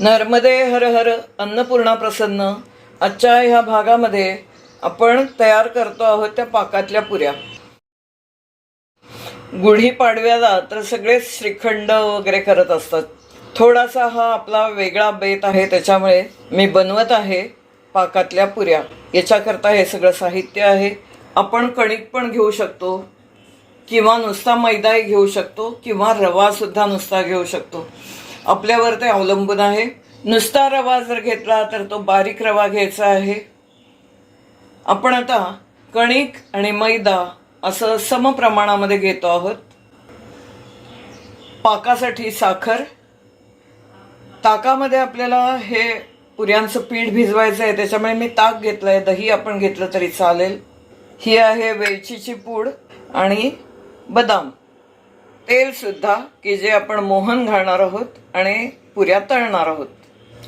नर्मदे हर हर अन्नपूर्णा प्रसन्न. आजच्या ह्या भागामध्ये आपण तयार करतो आहोत त्या पाकातल्या पुऱ्या. गुढीपाडव्याला तर सगळे श्रीखंड वगैरे करत असतात. थोडासा हा आपला वेगळा बेत आहे त्याच्यामुळे मी बनवत आहे पाकातल्या पुऱ्या. याच्याकरता हे सगळं साहित्य आहे. आपण कणिक पण घेऊ शकतो किंवा नुसता मैदाही घेऊ शकतो किंवा रवासुद्धा नुसता घेऊ शकतो. आपल्यावर ते अवलंबून आहे. नुसता रवा जर घेतला तर तो बारीक रवा घ्यायचा आहे. आपण आता कणिक आणि मैदा असं समप्रमाणामध्ये घेतो आहोत. पाकासाठी साखर. ताकामध्ये आपल्याला हे पुऱ्यांचं पीठ भिजवायचं आहे त्याच्यामुळे मी ताक घेतलं आहे दही आपण घेतलं तरी चालेल. ही आहे वेलचीची पूड आणि बदाम. तेल सुद्धा की जे आपण मोहन घालणार आहोत आणि पुऱ्या तळणार आहोत.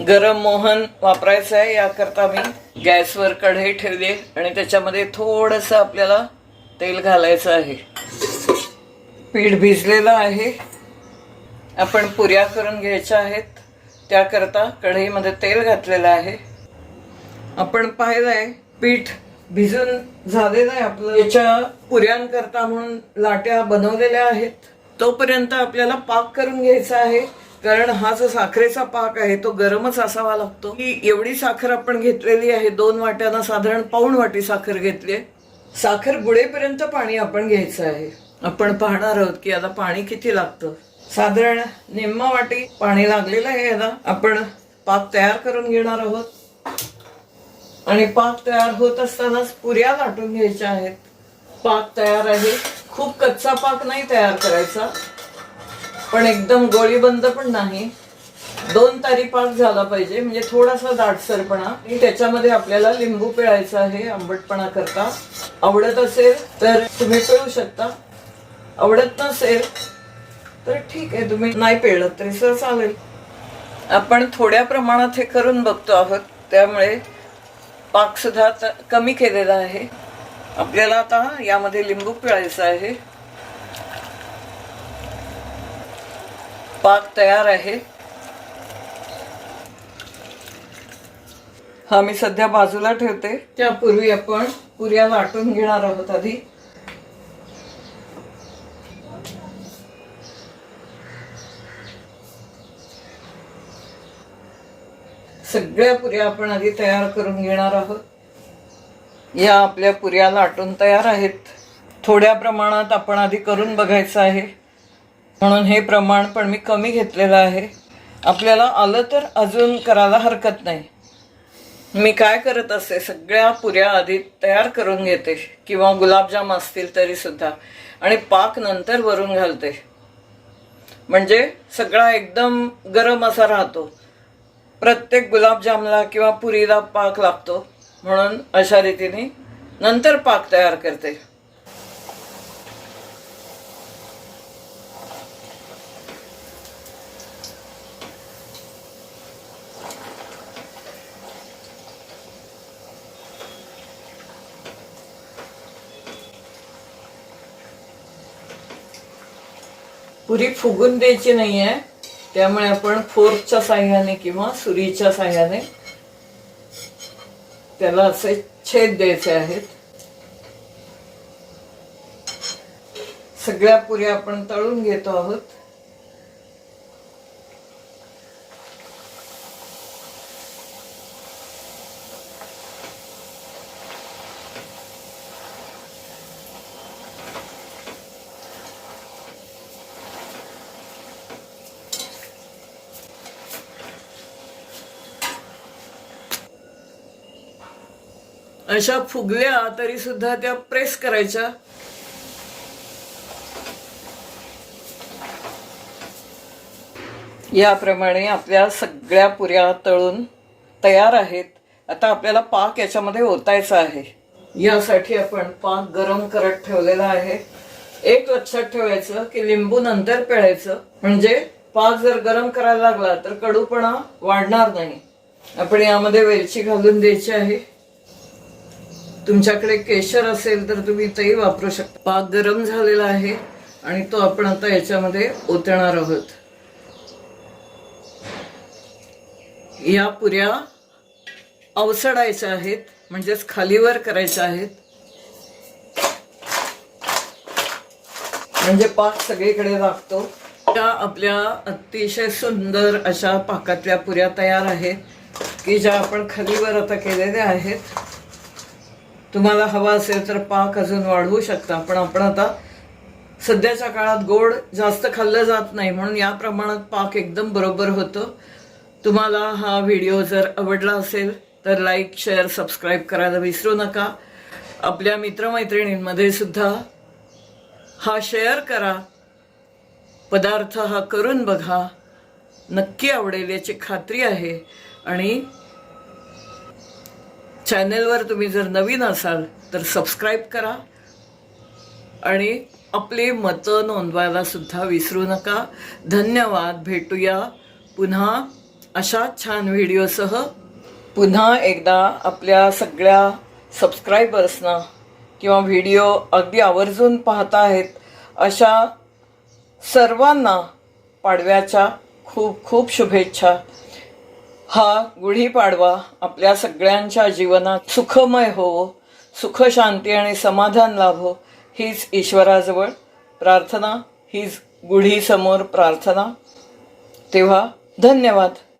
गरम मोहन वापरायचं आहे याकरता मी गॅसवर कढई ठेवली आहे आणि त्याच्यामध्ये थोडंसं आपल्याला तेल घालायचं आहे. पीठ भिजलेलं आहे. आपण पुऱ्या करून घ्यायच्या आहेत. त्याकरता कढईमध्ये तेल घातलेलं आहे. आपण पाहिलंय पीठ भिजून झालेलं आहे आपलं. याच्या पुऱ्यांकरता म्हणून लाट्या बनवलेल्या आहेत. तोपर्यंत आपल्याला पाक करून घ्यायचा आहे. कारण हा जो साखरेचा पाक आहे तो गरमच असावा लागतो. ही एवढी साखर आपण घेतलेली आहे दोन वाट्यानं साधारण पाऊण वाटी साखर घेतली आहे. साखर बुडेपर्यंत पाणी आपण घ्यायचं आहे. आपण पाहणार आहोत की आता पाणी किती लागतं. साधारण निम्मा वाटी पाणी लागलेलं आहे याला. आपण पाक तयार करून घेणार आहोत. आणि पाक तयार होत असतानाच पुऱ्या लाटून घ्यायच्या आहेत. पाक तयार आहे. खूप कच्चा पाक नाही तयार करायचा. पण एकदम गोळीबंद पण नाही. दोन तारी पाक झाला पाहिजे. म्हणजे थोडासा दाटसरपणा. आणि त्याच्यामध्ये आपल्याला लिंबू पिळायचा आहे आंबटपणा करता आवडत असेल तर तुम्ही पिळू शकता. आवडत नसेल तर ठीक आहे तुम्ही नाही पिळलं तरी सर चालेल. आपण थोड्या प्रमाणात हे करून बघतो आहोत. त्यामुळे पाकसुद्धा कमी केलेला आहे. आपल्याला आता यामध्ये लिंबू पिळायचा आहे. पाक तयार आहे. हा मी सध्या बाजूला ठेवते. त्यापूर्वी आपण पुऱ्या वाटून घेणार आहोत आधी. सगळ्या पुऱ्या आपण आधी तयार करून घेणार आहोत. या आपल्या पुऱ्या लाटून तयार आहेत. थोड्या प्रमाणात आपण आधी करून बघायचं आहे. म्हणून हे प्रमाण पण मी कमी घेतलेलं आहे. आपल्याला आलं तर अजून करायला हरकत नाही. मी काय करत असते सगळ्या पुऱ्या आधी तयार करून घेते. किंवा गुलाबजाम असतील तरीसुद्धा आणि पाक नंतर वरून घालते. म्हणजे सगळा एकदम गरम असा राहतो. प्रत्येक गुलाबजामला किंवा पुरीला पाक लागतो. म्हणून अशा रीतीने नंतर पाक तयार करते. पुरी फुगून द्यायची नाहीये त्यामुळे आपण फोर्कच्या साह्याने किंवा सुरीच्या साह्याने त्याला असे छेद द्यायचे आहेत. सगळ्या पुऱ्या आपण तळून घेतो आहोत. अशा फुगल्या तरी सुद्धा त्या प्रेस करायच्या. याप्रमाणे आपल्या सगळ्या पुऱ्या तळून तयार आहेत. आता आपल्याला पाक याच्यामध्ये ओतायचा आहे. यासाठी आपण पाक गरम करत ठेवलेला आहे. एक लक्षात ठेवायचं की लिंबू नंतर पिळायचं. म्हणजे पाक जर गरम करायला लागला तर कडूपणा वाढणार नाही. आपण यामध्ये वेलची घालून द्यायची आहे. तुमच्याकडे केशर असेल तर तुम्ही तेही वापरू शकता. पाक गरम झालेला आहे आणि तो आपण आता याच्यामध्ये ओतणार आहोत. या पुऱ्या अवसडायच्या आहेत म्हणजेच खालीवर करायच्या आहेत. म्हणजे पाक सगळीकडे लागतो त्या आपल्या अतिशय सुंदर अशा पाकातल्या पुऱ्या तयार आहेत की ज्या आपण खालीवर आता केलेल्या आहेत. तुम्हाला हवा असेल तर पाक अजून वाढवू शकता. पण आपण आता सध्याच्या काळात गोड जास्त खाल्लं जात नाही म्हणून या प्रमाणात पाक एकदम बरोबर होतं. तुम्हाला हा व्हिडिओ जर आवडला असेल तर लाईक शेअर सबस्क्राईब करायला विसरू नका. आपल्या मित्रमैत्रिणींमध्ये सुद्धा हा शेअर करा. पदार्थ हा करून बघा. नक्की आवडेल याची खात्री आहे. आणि चॅनेलवर तुम्ही जर नवीन असाल तर सबस्क्राईब करा आणि आपली मतं नोंदवायला सुद्धा विसरू नका. धन्यवाद. भेटूया पुन्हा अशा छान व्हिडिओसह. पुन्हा एकदा आपल्या सगळ्या सबस्क्रायबर्सना किंवा व्हिडिओ अगदी आवर्जून पाहत आहेत अशा सर्वांना पाडव्याच्या खूप खूप शुभेच्छा. हा गुढीपाडवा आपल्या सगळ्यांच्या जीवनात सुखमय होवो सुख शांती आणि समाधान लाभो हीच ईश्वराजवळ प्रार्थना हीच गुढीसमोर प्रार्थना. तेव्हा धन्यवाद.